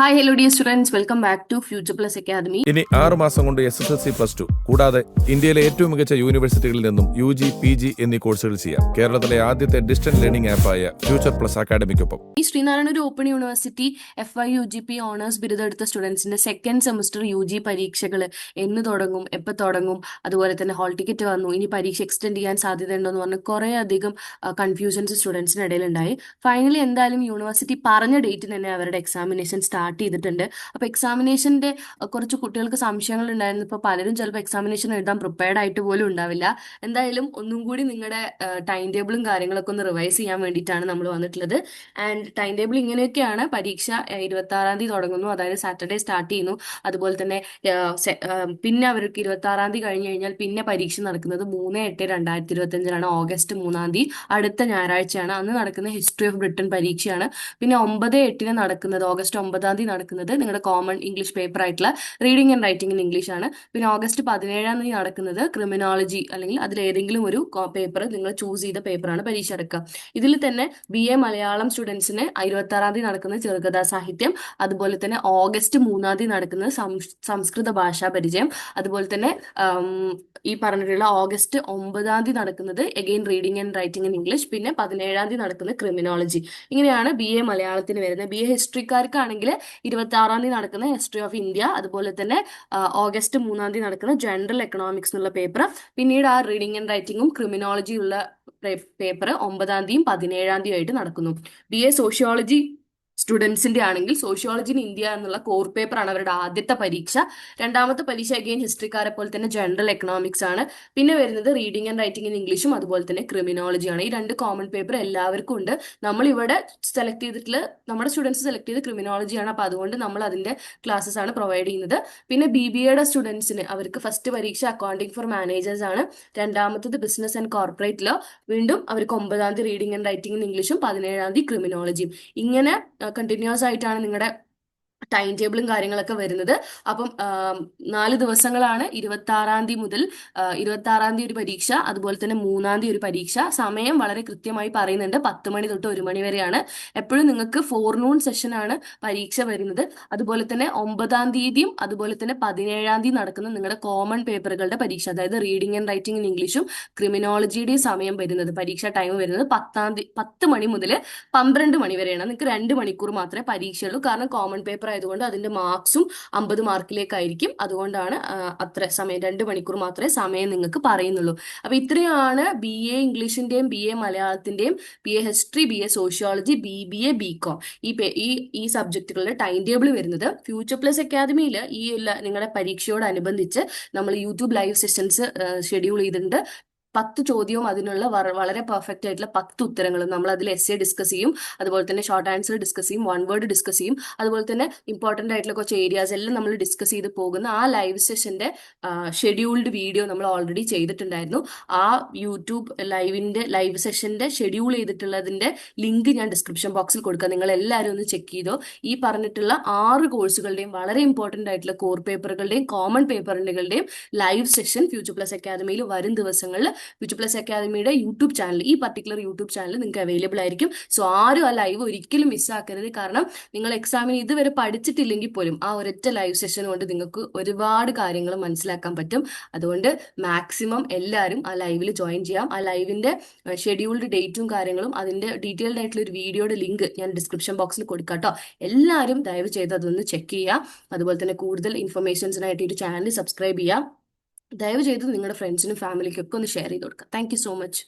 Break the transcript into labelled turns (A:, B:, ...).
A: Hi hello dear students welcome back to Future Plus Academy
B: ഇനി ആറ് മാസം കൊണ്ട് S S L C plus two കൂടാതെ ഇന്ത്യയിലെ ഏറ്റവും മികച്ച യൂണിവേഴ്സിറ്റികളിൽ നിന്നും യു ജി പി ജി എന്നീ കോഴ്സുകൾ ചെയ്യാം. കേരളത്തിലെ ആദ്യത്തെ ഡിസ്റ്റന്റ് ലേണിംഗ് ആപ്പായ ഫ്യൂച്ചർ പ്ലസ് അക്കാദമിക്കൊപ്പം
A: ഈ ശ്രീനാരായണ ഒരു open university F I U G P honours ബിരുദെടുത്ത സ്റ്റുഡൻസിന്റെ സെക്കൻഡ് സെമസ്റ്റർ യു ജി പരീക്ഷകൾ എന്ന് തുടങ്ങും എപ്പോൾ തുടങ്ങും. അതുപോലെ തന്നെ ഹോൾ ടിക്കറ്റ് വന്നു. ഇനി പരീക്ഷ എക്സ്റ്റെൻഡ് ചെയ്യാൻ സാധ്യതയുണ്ടോ എന്ന് പറഞ്ഞ് കുറേ അധികം കൺഫ്യൂഷൻസ് സ്റ്റുഡൻസിന് ഇടയിലുണ്ടായി. ഫൈനലി എന്തായാലും യൂണിവേഴ്സിറ്റി പറഞ്ഞ ഡേറ്റ് തന്നെ അവരുടെ എക്സാമിനേഷൻ സ്റ്റാർട്ട് ചെയ്തിട്ടുണ്ട്. അപ്പോൾ എക്സാമിനേഷന്റെ കുറച്ച് കുട്ടികൾക്ക് സംശയങ്ങൾ ഉണ്ടായിരുന്നു. ഇപ്പോൾ പലരും ചിലപ്പോൾ എക്സാമിനേഷൻ എഴുതാൻ പ്രിപ്പയർഡ് ആയിട്ട് പോലും ഉണ്ടാവില്ല. എന്തായാലും ഒന്നും കൂടി നിങ്ങളുടെ ടൈം ടേബിളും കാര്യങ്ങളൊക്കെ ഒന്ന് റിവൈസ് ചെയ്യാൻ വേണ്ടിയിട്ടാണ് നമ്മൾ വന്നിട്ടുള്ളത്. ആൻഡ് ടൈം ടേബിൾ ഇങ്ങനെയൊക്കെയാണ്. പരീക്ഷ ഇരുപത്തി ആറാം തീയതി തുടങ്ങുന്നു. അതായത് സാറ്റർഡേ സ്റ്റാർട്ട് ചെയ്യുന്നു. അതുപോലെ തന്നെ പിന്നെ അവർക്ക് ഇരുപത്തി ആറാം തീയതി കഴിഞ്ഞ് കഴിഞ്ഞാൽ പിന്നെ പരീക്ഷ നടക്കുന്നത് മൂന്ന് എട്ട് രണ്ടായിരത്തി ഇരുപത്തി അഞ്ചിലാണ് ഓഗസ്റ്റ് മൂന്നാം തീയതി. അടുത്ത ഞായറാഴ്ചയാണ്. അന്ന് നടക്കുന്ന ഹിസ്റ്ററി ഓഫ് ബ്രിട്ടൻ പരീക്ഷയാണ്. പിന്നെ ഒമ്പത് എട്ടിന് നടക്കുന്നത് ഓഗസ്റ്റ് ഒമ്പതാം തീയതി നടക്കുന്നത് നിങ്ങളുടെ കോമൺ ഇംഗ്ലീഷ് പേപ്പർ ആയിട്ടുള്ള reading and writing in English ആണ്. പിന്നെ ഓഗസ്റ്റ് പതിനേഴാം തീയതി നടക്കുന്നത് ക്രിമിനോളജി അല്ലെങ്കിൽ അതിൽ ഏതെങ്കിലും ഒരു പേപ്പർ നിങ്ങൾ ചൂസ് ചെയ്ത പേപ്പറാണ് പരീക്ഷ എടുക്കുക. ഇതിൽ തന്നെ ബി എ മലയാളം സ്റ്റുഡൻസിന് ഇരുപത്തി ആറാം തീയതി നടക്കുന്ന ചെറുകഥാ സാഹിത്യം അതുപോലെ തന്നെ ഓഗസ്റ്റ് മൂന്നാം തീയതി നടക്കുന്ന സംസ്കൃത ഭാഷാ പരിചയം അതുപോലെ തന്നെ ഈ പറഞ്ഞിട്ടുള്ള ഓഗസ്റ്റ് ഒമ്പതാം തീയതി നടക്കുന്നത് again reading and writing in English പിന്നെ പതിനേഴാം തീയതി നടക്കുന്നത് ക്രിമിനോളജി ഇങ്ങനെയാണ് ബി എ മലയാളത്തിന് വരുന്നത്. ബി എ ഹിസ്റ്ററിക്കാർക്കാണെങ്കിൽ ഇരുപത്തി ആറാം തീയതി നടക്കുന്ന ഹിസ്റ്ററി ഓഫ് ഇന്ത്യ അതുപോലെ തന്നെ ഓഗസ്റ്റ് മൂന്നാം തീയതി നടക്കുന്ന ജനറൽ എക്കണോമിക്സ് എന്നുള്ള പേപ്പർ പിന്നീട് ആ റീഡിംഗ് ആൻഡ് റൈറ്റിംഗും ക്രിമിനോളജി ഉള്ള പേപ്പർ ഒമ്പതാം തീയതിയും പതിനേഴാം തീയതി ആയിട്ട് നടക്കുന്നു. ബി എ സോഷ്യോളജി സ്റ്റുഡൻസിന്റെ ആണെങ്കിൽ സോഷ്യോളജി ഇൻ ഇന്ത്യ എന്നുള്ള കോർ പേപ്പർ ആണ് അവരുടെ ആദ്യത്തെ പരീക്ഷ. രണ്ടാമത്തെ പരീക്ഷ അഗെയിൻ ഹിസ്റ്ററിക്കാരെ പോലെ തന്നെ ജനറൽ എക്കണോമിക്സ് ആണ്. പിന്നെ വരുന്നത് റീഡിംഗ് ആൻഡ് റൈറ്റിംഗ് ഇൻ ഇംഗ്ലീഷും അതുപോലെ തന്നെ ക്രിമിനോളജിയാണ് ഈ രണ്ട് കോമൺ പേപ്പർ എല്ലാവർക്കും ഉണ്ട്. നമ്മൾ ഇവിടെ സെലക്ട് ചെയ്തിട്ടുള്ള നമ്മുടെ സ്റ്റുഡൻസ് സെലക്ട് ചെയ്ത് ക്രിമിനോളജിയാണ് അപ്പോൾ അതുകൊണ്ട് നമ്മൾ അതിന്റെ ക്ലാസ്സസ് ആണ് പ്രൊവൈഡ് ചെയ്യുന്നത്. പിന്നെ ബി ബി എയുടെ സ്റ്റുഡൻസിന് അവർക്ക് ഫസ്റ്റ് പരീക്ഷ അക്കൗണ്ടിംഗ് ഫോർ മാനേജേഴ്സ് ആണ്. രണ്ടാമത്തത് ബിസിനസ് ആൻഡ് കോർപ്പറേറ്റ് ലോ വീണ്ടും അവർക്ക് ഒമ്പതാം തീയതി റീഡിംഗ് ആൻഡ് റൈറ്റിംഗ് ഇൻ ഇംഗ്ലീഷും പതിനേഴാം തീയതി ക്രിമിനോളജിയും ഇങ്ങനെ കണ്ടിന്യൂസ് ആയിട്ടാണ് നിങ്ങളുടെ ടൈം ടേബിളും കാര്യങ്ങളൊക്കെ വരുന്നത്. അപ്പം നാല് ദിവസങ്ങളാണ് ഇരുപത്തി ആറാം തീയതി മുതൽ ഇരുപത്തി ആറാം തീയതി ഒരു പരീക്ഷ അതുപോലെ തന്നെ മൂന്നാം തീയതി ഒരു പരീക്ഷ. സമയം വളരെ കൃത്യമായി പറയുന്നുണ്ട്. പത്ത് മണി തൊട്ട് ഒരു മണി വരെയാണ്. എപ്പോഴും നിങ്ങൾക്ക് ഫോർനൂൺ സെഷനാണ് പരീക്ഷ വരുന്നത്. അതുപോലെ തന്നെ ഒമ്പതാം തീയതിയും അതുപോലെ തന്നെ പതിനേഴാം തീയതി നടക്കുന്ന നിങ്ങളുടെ കോമൺ പേപ്പറുകളുടെ പരീക്ഷ അതായത് റീഡിംഗ് ആൻഡ് റൈറ്റിംഗ് ഇൻ ഇംഗ്ലീഷും ക്രിമിനോളജിയുടെയും സമയം വരുന്നത് പരീക്ഷ ടൈം വരുന്നത് പത്താം തീയതി പത്ത് മണി മുതൽ പന്ത്രണ്ട് മണി വരെയാണ്. നിങ്ങൾക്ക് രണ്ട് മണിക്കൂർ മാത്രമേ പരീക്ഷയുള്ളൂ. കാരണം കോമൺ പേപ്പർ ആയതുകൊണ്ട് അതിന്റെ മാർക്സും അമ്പത് മാർക്കിലേക്കായിരിക്കും. അതുകൊണ്ടാണ് അത്ര സമയം രണ്ട് മണിക്കൂർ മാത്രമേ സമയം നിങ്ങൾക്ക് പറയുന്നുള്ളൂ. അപ്പൊ ഇത്രയാണ് ബി എ ഇംഗ്ലീഷിന്റെയും B A മലയാളത്തിന്റെയും B A history B A sociology B B A B com ഈ ഈ സബ്ജക്റ്റുകളുടെ ടൈം ടേബിൾ വരുന്നത് ഫ്യൂച്ചർ പ്ലസ് അക്കാദമിയിൽ ഈ നിങ്ങളുടെ പരീക്ഷയോടനുബന്ധിച്ച് നമ്മൾ യൂട്യൂബ് ലൈവ് സെഷൻസ് ഷെഡ്യൂൾ ചെയ്തിട്ടുണ്ട്. പത്ത് ചോദ്യവും അതിനുള്ള വളരെ പെർഫെക്റ്റ് ആയിട്ടുള്ള പത്ത് ഉത്തരങ്ങളും നമ്മൾ അതിൽ എസ് എ ഡിസ്കസ് ചെയ്യും. അതുപോലെ തന്നെ ഷോർട്ട് ആൻസർ ഡിസ്കസ് ചെയ്യും വൺ വേർഡ് ഡിസ്കസ് ചെയ്യും. അതുപോലെ തന്നെ ഇമ്പോർട്ടന്റ് ആയിട്ടുള്ള കുറച്ച് ഏരിയാസ് എല്ലാം നമ്മൾ ഡിസ്കസ് ചെയ്ത് പോകുന്ന ആ ലൈവ് സെഷന്റെ ഷെഡ്യൂൾഡ് വീഡിയോ നമ്മൾ ഓൾറെഡി ചെയ്തിട്ടുണ്ടായിരുന്നു. ആ യൂട്യൂബ് ലൈവിന്റെ ലൈവ് സെഷന്റെ ഷെഡ്യൂൾ ചെയ്തിട്ടുള്ളതിന്റെ ലിങ്ക് ഞാൻ ഡിസ്ക്രിപ്ഷൻ ബോക്സിൽ കൊടുക്കാം. നിങ്ങൾ എല്ലാവരും ഒന്ന് ചെക്ക് ചെയ്തോ. ഈ പറഞ്ഞിട്ടുള്ള ആറ് കോഴ്സുകളുടെയും വളരെ ഇമ്പോർട്ടന്റ് ആയിട്ടുള്ള കോർ പേപ്പറുകളുടെയും കോമൺ പേപ്പറുകളുടെയും ലൈവ് സെഷൻ ഫ്യൂച്ചർ പ്ലസ് അക്കാദമിയിൽ വരും ദിവസങ്ങളിൽ ഫ്യൂച്ചർ പ്ലസ് അക്കാദമിയുടെ യൂട്യൂബ് ചാനൽ ഈ പർട്ടിക്കുലർ യൂട്യൂബ് ചാനൽ നിങ്ങൾക്ക് അവൈലബിൾ ആയിരിക്കും. സോ ആരും ആ ലൈവ് ഒരിക്കലും മിസ്സാക്കരുത് കാരണം നിങ്ങൾ എക്സാമിന് ഇതുവരെ പഠിച്ചിട്ടില്ലെങ്കിൽ പോലും ആ ഒരൊറ്റ ലൈവ് സെഷൻ കൊണ്ട് നിങ്ങൾക്ക് ഒരുപാട് കാര്യങ്ങൾ മനസ്സിലാക്കാൻ പറ്റും. അതുകൊണ്ട് മാക്സിമം എല്ലാവരും ആ ലൈവിൽ ജോയിൻ ചെയ്യാം. ആ ലൈവിന്റെ ഷെഡ്യൂൾഡ് ഡേറ്റും കാര്യങ്ങളും അതിന്റെ ഡീറ്റെയിൽഡ് ആയിട്ടുള്ള ഒരു വീഡിയോയുടെ ലിങ്ക് ഞാൻ ഡിസ്ക്രിപ്ഷൻ ബോക്സിൽ കൊടുക്കാം കേട്ടോ എല്ലാവരും ദയവ് ചെയ്ത് അതൊന്ന് ചെക്ക് ചെയ്യുക. അതുപോലെ തന്നെ കൂടുതൽ ഇൻഫർമേഷൻസിനായിട്ട് ഈ ചാനൽ സബ്സ്ക്രൈബ് ചെയ്യുക. ദയവ് ചെയ്ത് നിങ്ങളുടെ ഫ്രണ്ട്സിനും ഫാമിലിക്കും ഒക്കെ ഒന്ന് ഷെയർ ചെയ്ത് കൊടുക്കുക. Thank so much